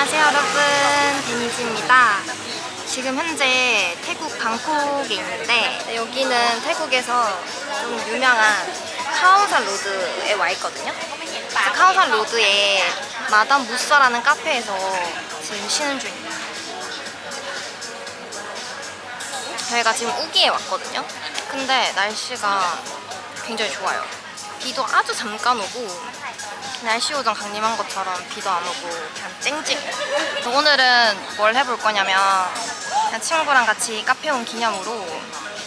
안녕하세요 여러분. 데니즈입니다. 지금 현재 태국 방콕에 있는데 여기는 태국에서 좀 유명한 카오산 로드에 와 있거든요. 카오산 로드에 마담 무사라는 카페에서 지금 쉬는 중입니다. 저희가 지금 우기에 왔거든요. 근데 날씨가 굉장히 좋아요. 비도 아주 잠깐 오고 날씨 요정 강림한 것처럼 비도 안 오고 그냥 쨍쨍. 오늘은 뭘 해볼 거냐면 그냥 친구랑 같이 카페 온 기념으로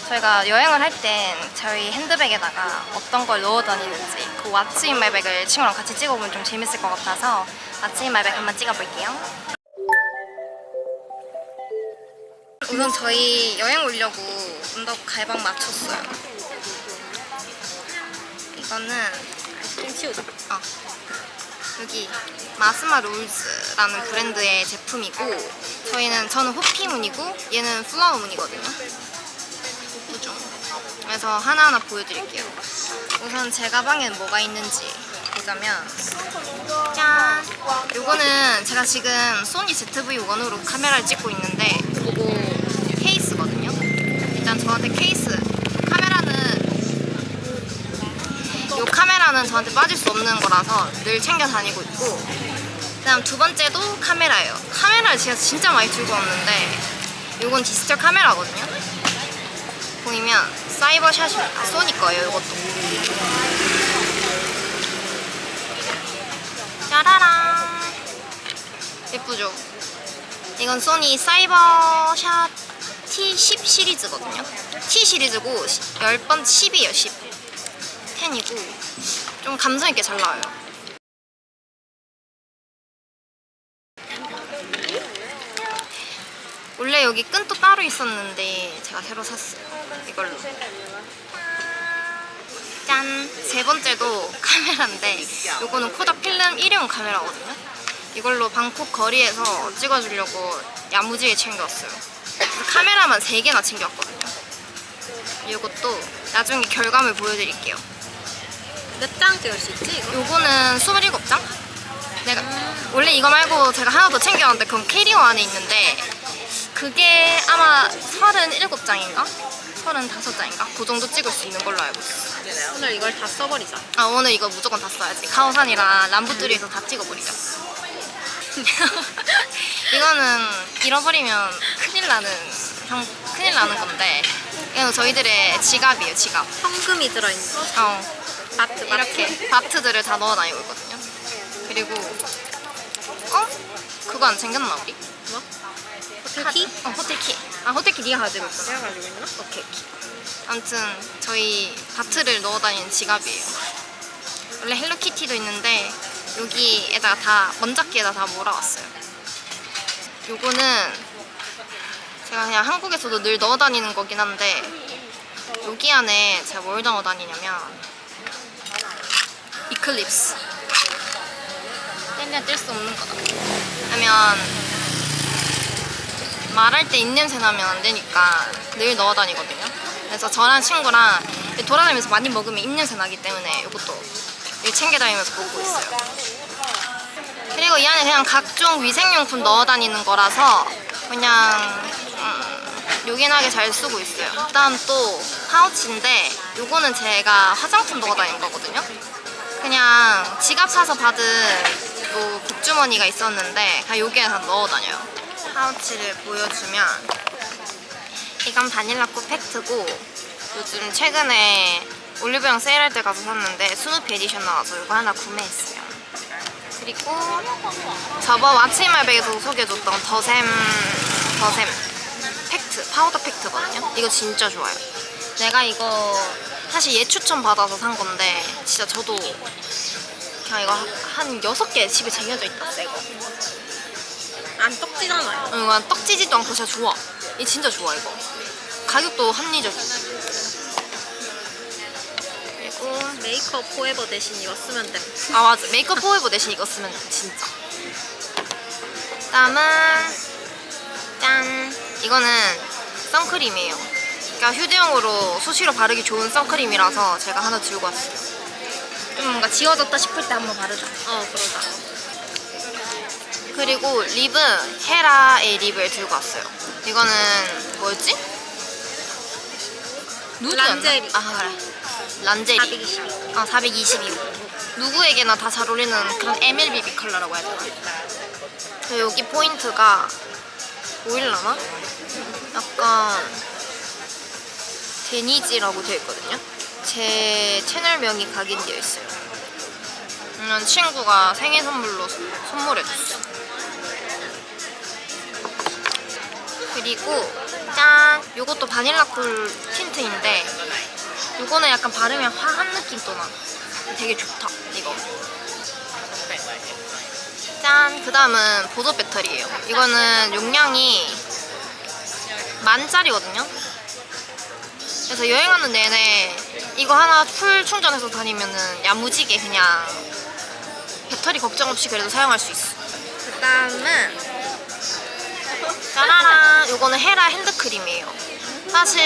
저희가 여행을 할 땐 저희 핸드백에다가 어떤 걸 넣어 다니는지 그 왓츠 인 마이백을 친구랑 같이 찍어보면 좀 재밌을 것 같아서 왓츠 인 마이백 한번 찍어볼게요. 우선 저희 여행 오려고 언덕 갈방 맞췄어요. 이거는 좀 치우자. 어. 여기 마스마 롤즈라는 브랜드의 제품이고 저희는 저는 호피무늬고 얘는 플라워무늬거든요. 예쁘죠? 그래서 하나하나 보여드릴게요. 우선 제 가방에는 뭐가 있는지 보자면 짠! 요거는 제가 지금 소니 ZV-1으로 카메라를 찍고 있는데 그거 케이스거든요. 일단 저한테 케이스 카메라는 이 카메라는 저한테 빠질 수 없는 거라서 늘 챙겨 다니고 있고 그다음 두 번째도 카메라예요. 카메라를 제가 진짜 많이 들고 왔는데 이건 디지털 카메라거든요. 보이면 사이버샷이 아, 소니 거예요. 이것도. 짜라랑 예쁘죠? 이건 소니 사이버샷 T10 시리즈거든요. T 시리즈고 10번 10이에요. 10. 10이고 좀 감성 있게 잘 나와요. 원래 여기 끈도 따로 있었는데 제가 새로 샀어요. 이걸로. 짠! 세 번째도 카메라인데 이거는 코다 필름 일회용 카메라거든요. 이걸로 방콕 거리에서 찍어주려고 야무지게 챙겨왔어요. 카메라만 세 개나 챙겨왔거든요. 이것도 나중에 결과물 보여드릴게요. 몇장 찍을 수 있지, 이거? 요거는 27장? 내가 원래 이거 말고 제가 하나 더 챙겨왔는데 그건 캐리어 안에 있는데 그게 아마 37장인가? 35장인가? 그 정도 찍을 수 있는 걸로 알고 있어요. 오늘 이걸 다 써버리자. 아 오늘 이거 무조건 다 써야지. 카오산이랑 람부뚜리에서 다 찍어버리자. 이거는 잃어버리면 큰일 나는 형 큰일 나는 건데 이건 저희들의 지갑이에요 지갑. 현금이 들어있는 거. 어. 마트. 이렇게 바트들을 다 넣어 다니고 있거든요. 그리고 어? 그거 안 챙겼나 우리? 뭐? 카드? 호텔 키? 어 호텔 키. 아 호텔 키 네가 가지고 있구나. 내가 가지고 있나? 오케이 오케이. 아무튼 저희 바트를 넣어 다니는 지갑이에요. 원래 헬로키티도 있는데 여기에다가 다 원작기에다 다 몰아왔어요. 요거는 제가 그냥 한국에서도 늘 넣어 다니는 거긴 한데 여기 안에 제가 뭘 넣어 다니냐면 이클립스 뗄래야 뗄 수 없는 거다. 하면 말할 때 입냄새 나면 안 되니까 늘 넣어 다니거든요. 그래서 저랑 친구랑 돌아다니면서 많이 먹으면 입냄새 나기 때문에 이것도 늘 챙겨 다니면서 먹고 있어요. 그리고 이 안에 그냥 각종 위생용품 넣어 다니는 거라서 그냥 음, 요긴하게 잘 쓰고 있어요. 그다음 또 파우치인데 요거는 제가 화장품 넣어 다니는 거거든요. 그냥 지갑 사서 받은 뭐 복주머니가 있었는데 그냥 여기에 다 넣어 다녀요. 파우치를 보여주면 이건 바닐라꽃 팩트고 요즘 최근에 올리브영 세일할 때 가서 샀는데 스누피 에디션 나와서 이거 하나 구매했어요. 그리고 저번 왓츠인말백에서 소개해줬던 더샘 더샘 팩트 파우더 팩트거든요. 이거 진짜 좋아요. 내가 이거 사실 얘 추천 받아서 산 건데 진짜 저도 그냥 이거 한 6개 집에 쟁여져 있다 새거. 안 떡지잖아요. 응, 난 떡지지도 않고 진짜 좋아. 이 진짜 좋아 이거. 가격도 합리적이고. 그리고 메이크업 포에버 대신 이거 쓰면 돼. 아 맞아 메이크업 포에버 대신 이거 쓰면 돼 진짜. 다음은 짠 이거는 선크림이에요. 그러니까 휴대용으로 수시로 바르기 좋은 선크림이라서 제가 하나 들고 왔어요. 좀 뭔가 지워졌다 싶을 때 한번 바르자. 어, 그러자. 그리고 립은 헤라의 립을 들고 왔어요. 이거는 뭐였지? 누드였나? 란제리. 아 그래. 란제리. 422. 아 422. 누구에게나 다 잘 어울리는 그런 MLBB 컬러라고 해야 되나? 여기 포인트가 보일라나? 약간 데니지라고 되어 있거든요. 제 채널명이 각인되어 있어요. 음, 친구가 생일 선물로 선- 선물해줬어. 그리고 짠! 요것도 바닐라 쿨 틴트인데 요거는 약간 바르면 화한 느낌 또 나. 되게 좋다, 이거. 짠! 그 다음은 보조 배터리예요. 이거는 용량이 만짜리거든요. 그래서 여행하는 내내 이거 하나 풀 충전해서 다니면은 야무지게 그냥 배터리 걱정 없이 그래도 사용할 수 있어. 그 다음은 짜라란! 요거는 헤라 핸드크림이에요. 사실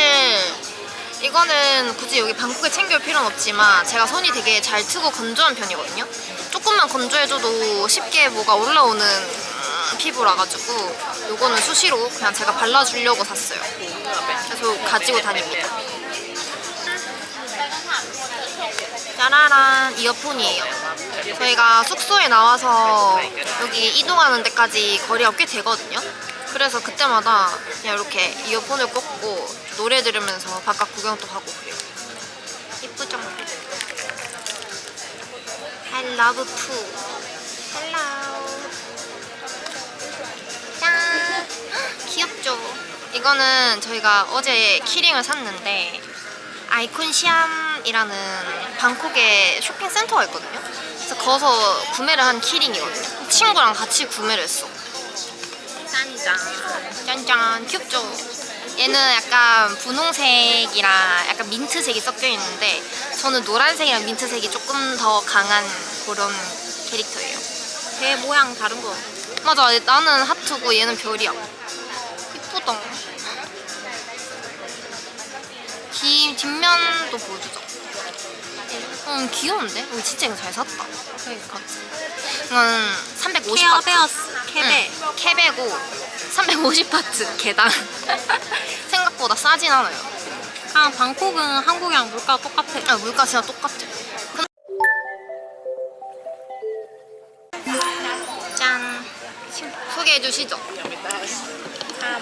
이거는 굳이 여기 방콕에 챙겨올 필요는 없지만 제가 손이 되게 잘 트고 건조한 편이거든요. 조금만 건조해줘도 쉽게 뭐가 올라오는 음, 피부라 가지고 요거는 수시로 그냥 제가 발라주려고 샀어요. 그래서 가지고 다닙니다. 짜라란 이어폰이에요. 저희가 숙소에 나와서 여기 이동하는 데까지 거리가 꽤 되거든요. 그래서 그때마다 그냥 이렇게 이어폰을 꽂고 노래 들으면서 바깥 구경도 하고 그래요. 이쁘죠? I love Pooh. Hello. 헉, 귀엽죠? 이거는 저희가 어제 키링을 샀는데 아이콘 시암이라는 방콕에 쇼핑 센터가 있거든요. 그래서 거기서 구매를 한 키링이거든요. 친구랑 같이 구매를 했어. 짠짠. 짠짠 귀엽죠? 얘는 약간 분홍색이랑 약간 민트색이 섞여 있는데 저는 노란색이랑 민트색이 조금 더 강한 그런 캐릭터예요. 배 모양 다른 거. 맞아, 나는 하트고 얘는 별이야. 이쁘다. 뒤 뒷면도 보여주자. 음 귀여운데? 어, 진짜 이거 잘 샀다. 그러니까. 이건 350 케어 바트. 베어스 케베. 응, 캐베고 350 바트 개당. 생각보다 싸진 않아요. 아 방콕은 한국이랑 물가 똑같아. 아, 물가 진짜 똑같아. 짠. 소개해 주시죠.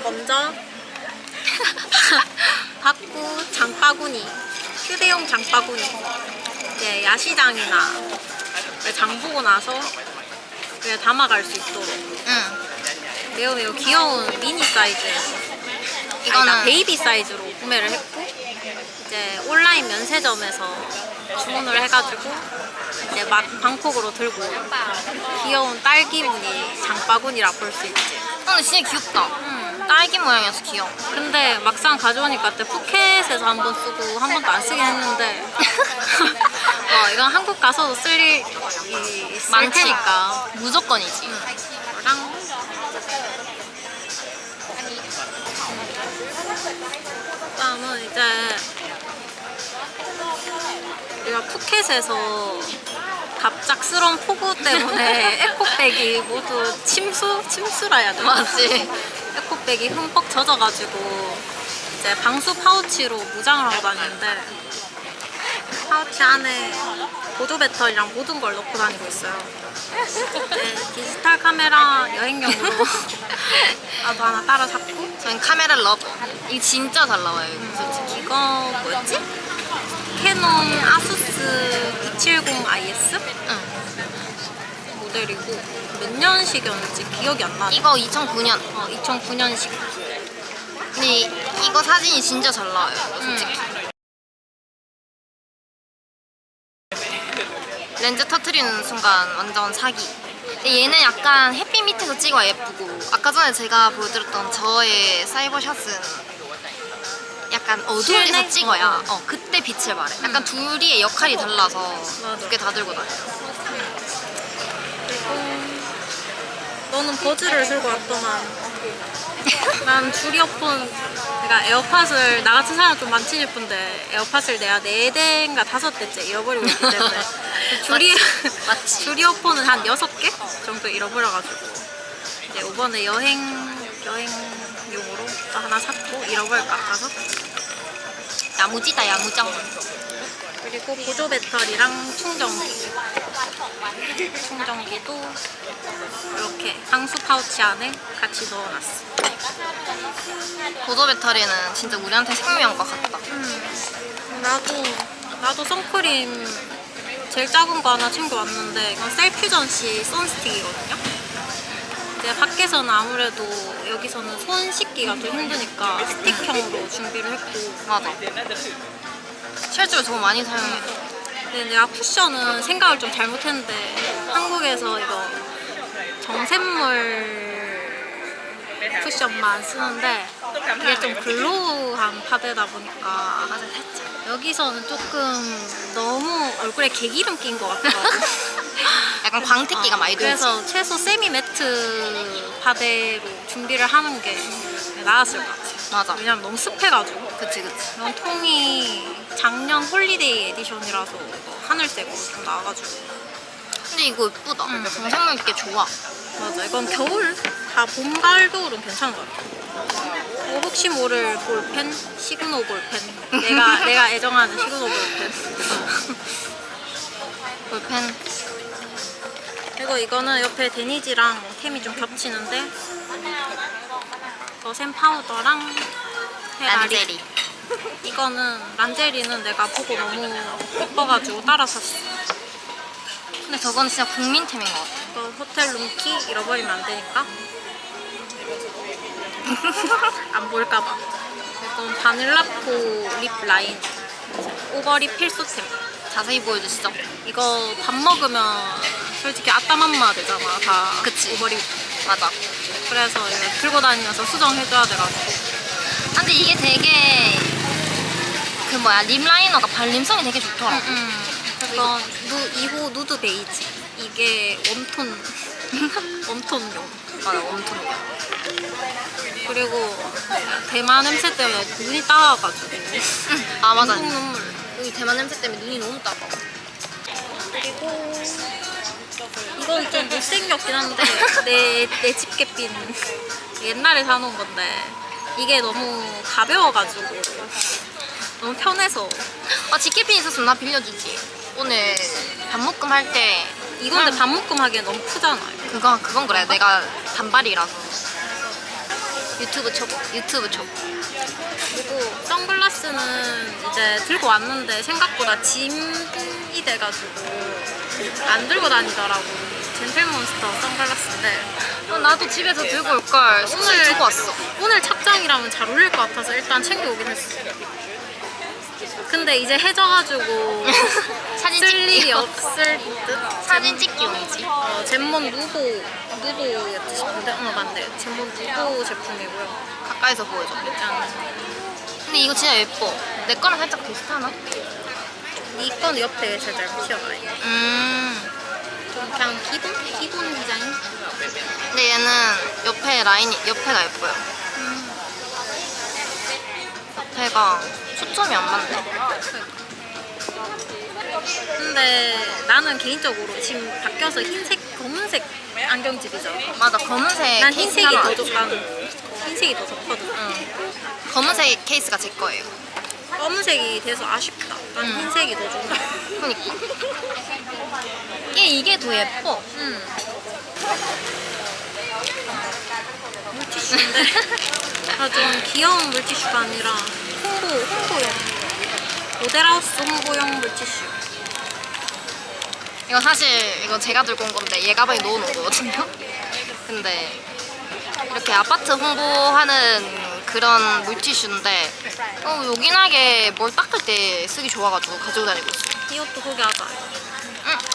자 먼저 박구 장바구니 휴대용 장바구니 이제 야시장이나 장 보고 나서 그냥 담아갈 수 있도록 응. 매우 매우 귀여운 미니 사이즈 이거는 이거는 베이비 사이즈로 구매를 했고 이제 온라인 면세점에서 주문을 해가지고 이제 막 방콕으로 들고 온 귀여운 딸기 무늬 장바구니라 볼 수 있지 어, 근데 진짜 귀엽다. 음. 딸기 모양이어서 귀여워. 근데 막상 가져오니까 그때 푸켓에서 한 번 쓰고 한 번도 안 쓰긴 했는데 어, 이건 한국 가서도 쓸 일이 있을 많지. 테니까 무조건이지. 이거랑 그다음은 이제 우리가 푸켓에서 갑작스러운 폭우 때문에 에코백이 모두 침수? 침수라 해야 되나? 맞지. 에코백이 흠뻑 젖어가지고 이제 방수 파우치로 무장을 하고 다니는데 파우치 안에 보조 배터리랑 모든 걸 넣고 다니고 있어요. 네, 디지털 카메라 여행용으로 나도 하나 따라 샀고 저는 카메라 러브. 이거 진짜 잘 나와요, 이거 솔직히. 이거 뭐였지? 캐논 아수스 970 IS 응. 모델이고 몇 년식이었는지 기억이 안 나네. 이거 2009년. 어, 2009년식. 근데 이- 이거 사진이 진짜 잘 나와요, 이거 솔직히. 렌즈 터트리는 순간 완전 사기. 근데 얘는 약간 햇빛 밑에서 찍어야 예쁘고 아까 전에 제가 보여드렸던 저의 사이버 샷은 약간 어두운 실내? 데서 찍어야 어, 어, 그때 빛을 발해. 약간 둘이의 역할이 달라서. 두 개 다 들고 다녀요. 그리고 너는 버즈를 들고 왔더만 난 줄이어폰 그러니까 에어팟을 나 같은 사람 좀 많지 싶은데 에어팟을 내가 네 대인가 다섯 대째 잃어버리고 있기 때문에 줄이. 줄이어폰은 한 여섯 개 정도 잃어버려가지고 이제 이번에 여행 여행용으로 또 하나 샀고 잃어버릴까 아파서 야무지다 야무져. 그리고 보조 배터리랑 충전기 충전기도 이렇게 방수 파우치 안에 같이 넣어놨어. 보조 배터리는 진짜 우리한테 생명과 같다. 음, 나도 나도 선크림 제일 작은 거 하나 챙겨왔는데 이건 셀퓨전시 선스틱이거든요. 이제 밖에서는 아무래도 여기서는 손 씻기가 좀 힘드니까 스틱형으로 준비를 했고 맞아. 실제로 저거 많이 사용해. 근데 내가 쿠션은 생각을 좀 잘못했는데 한국에서 이거 정샘물 쿠션만 쓰는데 이게 좀 글로우한 파데다 보니까. 여기서는 조금 너무 얼굴에 개기름 낀 것 같더라고. 약간 광택기가 어, 많이 돌지. 그래서 최소 세미 매트 파데로 준비를 하는 게 나았을 것 같아. 맞아. 왜냐면 너무 습해가지고. 그치 그치. 이런 통이 작년 홀리데이 에디션이라서 이거 하늘색으로 좀 나와가지고. 근데 이거 예쁘다. 응. 정생력 있게 좋아. 맞아. 이건 겨울, 다 봄, 가을, 겨울은 괜찮은 것 같아. 뭐 혹시 모를 볼펜, 시그노 볼펜. 내가 내가 애정하는 시그노 볼펜. 볼펜. 그리고 이거는 옆에 데니지랑 템이 좀 겹치는데 거센 파우더랑 헤라리. 란제리. 이거는 란제리는 내가 보고 너무 예뻐가지고 따라 샀어. 근데 저건 진짜 국민템인 것 같아. 이거 호텔 룸키 잃어버리면 안 되니까 안 보일까봐. 이건 바닐라포 립 라인 오버립 필수템. 자세히 보여주시죠. 이거 밥 먹으면 솔직히 아따맘마 되잖아 다. 그치. 오버립. 맞아. 그래서 이거 들고 다니면서 수정해줘야 돼가지고. 아, 근데 이게 되게 그 뭐야 립 라이너가 발림성이 되게 좋더라. 음. 이건 누 2호 누드 베이지. 이게 웜톤 웜톤용. 맞아 엄청. 그리고 대만 냄새 때문에 눈이 따가지고. 아 맞아. 눈 눈물. 여기 대만 냄새 때문에 눈이 너무 따가. 그리고 이건 좀 못생겼긴 한데 내, 내 집게핀 옛날에 사놓은 건데 이게 너무 가벼워가지고 너무 편해서 아 지켓핀 있었으면 나 빌려주지. 오늘 밥 묶음 할 때 이건 근데 반묶음 하기엔 너무 크잖아 그건 그건 그래. 내가 단발이라서. 유튜브 초 유튜브 초. 그리고 선글라스는 이제 들고 왔는데 생각보다 짐이 돼가지고 안 들고 다니더라고 젠틀몬스터 선글라스인데 어, 나도 집에서 들고 올 걸. 오늘 들고 왔어. 오늘 착장이라면 잘 어울릴 것 같아서 일단 챙겨오긴 했어. 근데 이제 해져가지고 사진 쓸 일이 찍기 없을 듯. 사진 찍기용이지. 어, 젠몬 누보 누보였지 싶은데, 어 맞네. 젠몬 누보 제품이고요. 가까이서 보여줘. 짠. 근데 이거 진짜 예뻐. 내 거랑 살짝 비슷하나? 이건 옆에 살짝 튀어나와 있네. 음. 좀 그냥 기본 기본 디자인. 근데 얘는 옆에 라인이 옆에가 예뻐요. 옆에가 초점이 안 맞네. 근데 나는 개인적으로 지금 바뀌어서 흰색, 검은색 안경집이잖아. 맞아 검은색 난 케이스 흰색이 하나 더안 좋, 줘. 난 흰색이 더 좋거든. 응. 검은색 케이스가 제 거예요. 검은색이 돼서 아쉽다. 난 음. 흰색이 더 좋아. 그니까. 이게 이게 더 예뻐. 음. 물티슈인데 아, 좀 귀여운 물티슈가 아니라 홍보, 홍보용 모델하우스 홍보용 물티슈 이거 사실 이거 제가 들고 온 건데 얘 가 방에 넣어놓은 거거든요. 근데 이렇게 아파트 홍보하는 그런 물티슈인데 어, 요긴하게 뭘 닦을 때 쓰기 좋아가지고 가지고 다니고 있어요. 이것도 소개하자 응,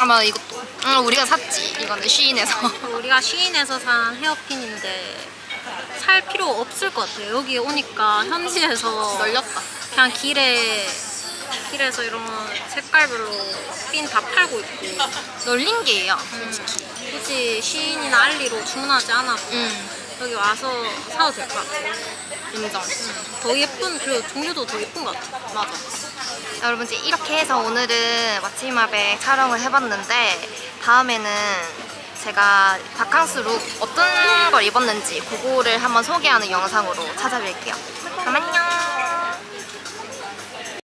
아마 이것도. 응, 우리가 샀지. 이거는 쉬인에서. 우리가 쉬인에서 산 헤어핀인데 살 필요 없을 것 같아요 여기 오니까 현지에서 널렸다. 그냥 길에 길에서 이런 색깔별로 핀 다 팔고 있고 널린 게 얘야. 굳이 시인이나 알리로 주문하지 않아도 응, 여기 와서 사도 될 것 같아요. 인정. 더 예쁜 그리고 종류도 더 예쁜 것 같아. 맞아. 자, 여러분 이제 이렇게 해서 오늘은 마치마백 촬영을 해봤는데 다음에는 제가 바캉스 룩 어떤 걸 입었는지 그거를 한번 소개하는 영상으로 찾아뵐게요. 그럼 안녕.